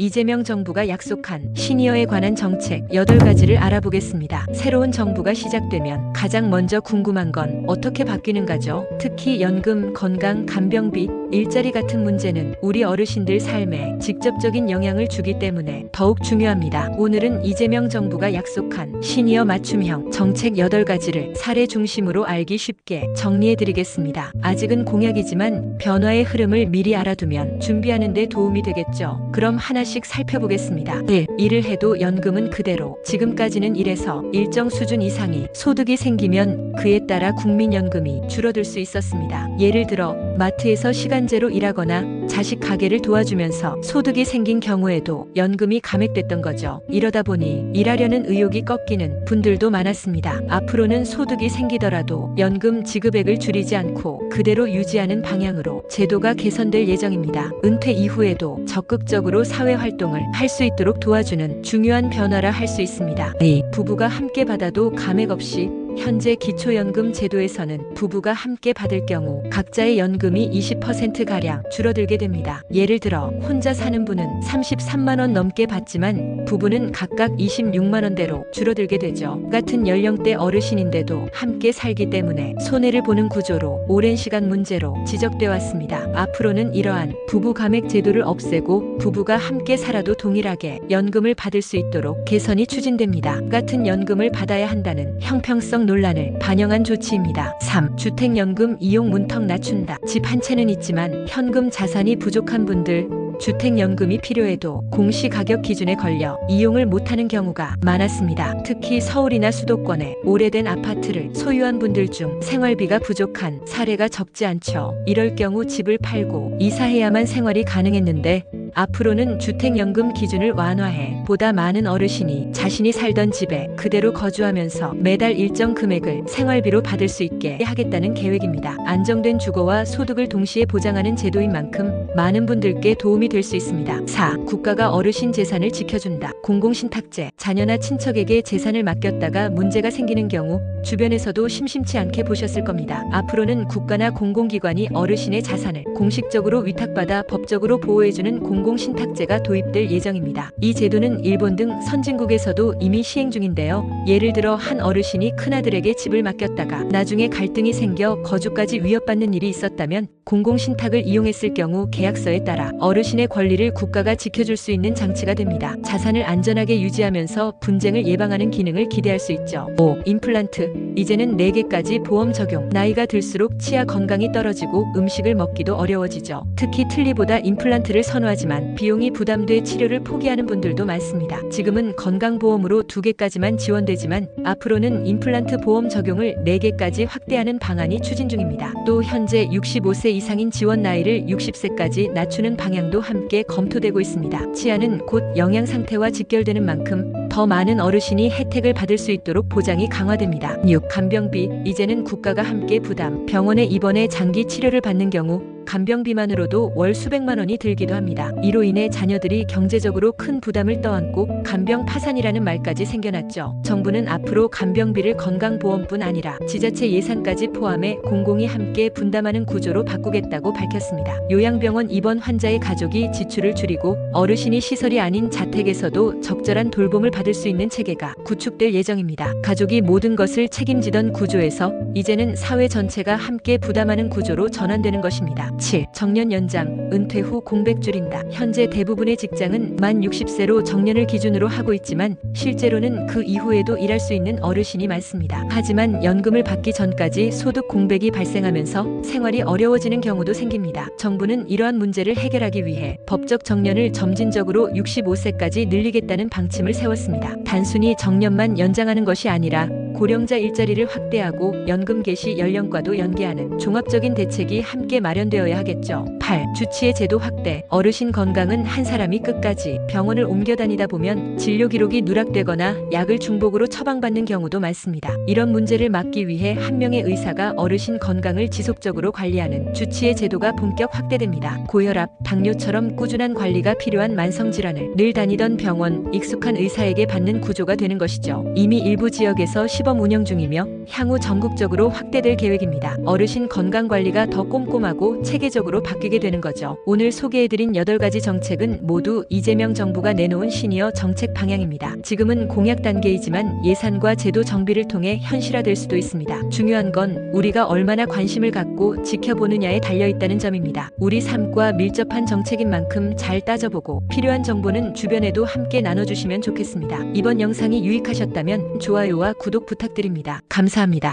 이재명 정부가 약속한 시니어에 관한 정책 8가지를 알아보겠습니다. 새로운 정부가 시작되면 가장 먼저 궁금한 건 어떻게 바뀌는가죠? 특히 연금, 건강, 간병비, 일자리 같은 문제는 우리 어르신들 삶에 직접적인 영향을 주기 때문에 더욱 중요합니다. 오늘은 이재명 정부가 약속한 시니어 맞춤형 정책 8가지를 사례 중심으로 알기 쉽게 정리해 드리겠습니다. 아직은 공약이지만 변화의 흐름을 미리 알아두면 준비하는 데 도움이 되겠죠. 그럼 하나씩 살펴보겠습니다. 1. 일을 해도 연금은 그대로. 지금까지는 일에서 일정 수준 이상의 소득이 생기면 그에 따라 국민연금이 줄어들 수 있었습니다. 예를 들어 마트에서 시간 제로 일하거나 자식 가게를 도와주면서 소득이 생긴 경우에도 연금이 감액됐던 거죠. 이러다 보니 일하려는 의욕이 꺾이는 분들도 많았습니다. 앞으로는 소득이 생기더라도 연금 지급액을 줄이지 않고 그대로 유지하는 방향으로 제도가 개선될 예정입니다. 은퇴 이후에도 적극적으로 사회 활동을 할 수 있도록 도와주는 중요한 변화라 할 수 있습니다. 2. 부부가 함께 받아도 감액 없이 현재 기초연금 제도에서는 부부가 함께 받을 경우 각자의 연금이 20%가량 줄어들게 됩니다. 예를 들어 혼자 사는 분은 33만원 넘게 받지만 부부는 각각 26만원대로 줄어들게 되죠. 같은 연령대 어르신인데도 함께 살기 때문에 손해를 보는 구조로 오랜 시간 문제로 지적되어 왔습니다. 앞으로는 이러한 부부 감액 제도를 없애고 부부가 함께 살아도 동일하게 연금을 받을 수 있도록 개선이 추진됩니다. 같은 연금을 받아야 한다는 형평성 논란을 반영한 조치입니다. 3. 주택연금 이용 문턱 낮춘다. 집 한 채는 있지만 현금 자산이 부족한 분들 주택연금이 필요해도 공시가격 기준에 걸려 이용을 못하는 경우가 많았습니다. 특히 서울이나 수도권에 오래된 아파트를 소유한 분들 중 생활비가 부족한 사례가 적지 않죠. 이럴 경우 집을 팔고 이사해야만 생활이 가능했는데 앞으로는 주택연금 기준을 완화해 보다 많은 어르신이 자신이 살던 집에 그대로 거주하면서 매달 일정 금액을 생활비로 받을 수 있게 하겠다는 계획입니다. 안정된 주거와 소득을 동시에 보장하는 제도인 만큼 많은 분들께 도움이 될 수 있습니다. 4. 국가가 어르신 재산을 지켜준다. 공공신탁제. 자녀나 친척에게 재산을 맡겼다가 문제가 생기는 경우 주변에서도 심심치 않게 보셨을 겁니다. 앞으로는 국가나 공공기관이 어르신의 자산을 공식적으로 위탁받아 법적으로 보호해주는 공 공신탁제가 도입될 예정입니다. 이 제도는 일본 등 선진국에서도 이미 시행 중인데요. 예를 들어 한 어르신이 큰아들에게 집을 맡겼다가 나중에 갈등이 생겨 거주까지 위협받는 일이 있었다면 공공신탁을 이용했을 경우 계약서에 따라 어르신의 권리를 국가가 지켜줄 수 있는 장치가 됩니다. 자산을 안전하게 유지하면서 분쟁을 예방하는 기능을 기대할 수 있죠. 5. 임플란트. 이제는 4개까지 보험 적용. 나이가 들수록 치아 건강이 떨어지고 음식을 먹기도 어려워지죠. 특히 틀니보다 임플란트를 선호하지만 비용이 부담돼 치료를 포기하는 분들도 많습니다. 지금은 건강보험으로 2개까지만 지원되지만 앞으로는 임플란트 보험 적용을 4개까지 확대하는 방안이 추진 중입니다. 또 현재 65세 이상인 지원 나이를 60세까지 낮추는 방향도 함께 검토되고 있습니다. 치아는 곧 영양 상태와 직결되는 만큼 더 많은 어르신이 혜택을 받을 수 있도록 보장이 강화됩니다. 6. 간병비 이제는 국가가 함께 부담. 병원에 입원해 장기 치료를 받는 경우 간병 비만으로도 월 수백만 원이 들기도 합니다. 이로 인해 자녀들이 경제적으로 큰 부담을 떠안고 간병 파산이라는 말까지 생겨났죠. 정부는 앞으로 간병비를 건강보험뿐 아니라 지자체 예산까지 포함해 공공이 함께 분담하는 구조로 바꾸겠다고 밝혔습니다. 요양병원 입원 환자의 가족이 지출을 줄이고 어르신이 시설이 아닌 자택에서도 적절한 돌봄을 받을 수 있는 체계가 구축될 예정입니다. 가족이 모든 것을 책임지던 구조에서 이제는 사회 전체가 함께 부담하는 구조로 전환되는 것입니다. 7. 정년 연장, 은퇴 후 공백 줄인다. 현재 대부분의 직장은 만 60세로 정년을 기준으로 하고 있지만 실제로는 그 이후에도 일할 수 있는 어르신이 많습니다. 하지만 연금을 받기 전까지 소득 공백이 발생하면서 생활이 어려워지는 경우도 생깁니다. 정부는 이러한 문제를 해결하기 위해 법적 정년을 점진적으로 65세까지 늘리겠다는 방침을 세웠습니다. 단순히 정년만 연장하는 것이 아니라 고령자 일자리를 확대하고 연금 개시 연령과도 연계하는 종합적인 대책이 함께 마련되어야 하겠죠. 8. 주치의 제도 확대. 어르신 건강은 한 사람이 끝까지 병원을 옮겨 다니다 보면 진료 기록이 누락되거나 약을 중복으로 처방받는 경우도 많습니다. 이런 문제를 막기 위해 한 명의 의사가 어르신 건강을 지속적으로 관리하는 주치의 제도가 본격 확대됩니다. 고혈압, 당뇨처럼 꾸준한 관리가 필요한 만성 질환을 늘 다니던 병원, 익숙한 의사에게 받는 구조가 되는 것이죠. 이미 일부 지역에서 시범 시범 운영 중이며 향후 전국적으로 확대될 계획입니다. 어르신 건강 관리가 더 꼼꼼하고 체계적으로 바뀌게 되는 거죠. 오늘 소개해드린 8가지 정책은 모두 이재명 정부가 내놓은 시니어 정책 방향입니다. 지금은 공약 단계이지만 예산과 제도 정비를 통해 현실화될 수도 있습니다. 중요한 건 우리가 얼마나 관심을 갖고 지켜보느냐에 달려 있다는 점입니다. 우리 삶과 밀접한 정책인 만큼 잘 따져보고 필요한 정보는 주변에도 함께 나눠주시면 좋겠습니다. 이번 영상이 유익하셨다면 좋아요와 구독 부탁드립니다. 감사합니다.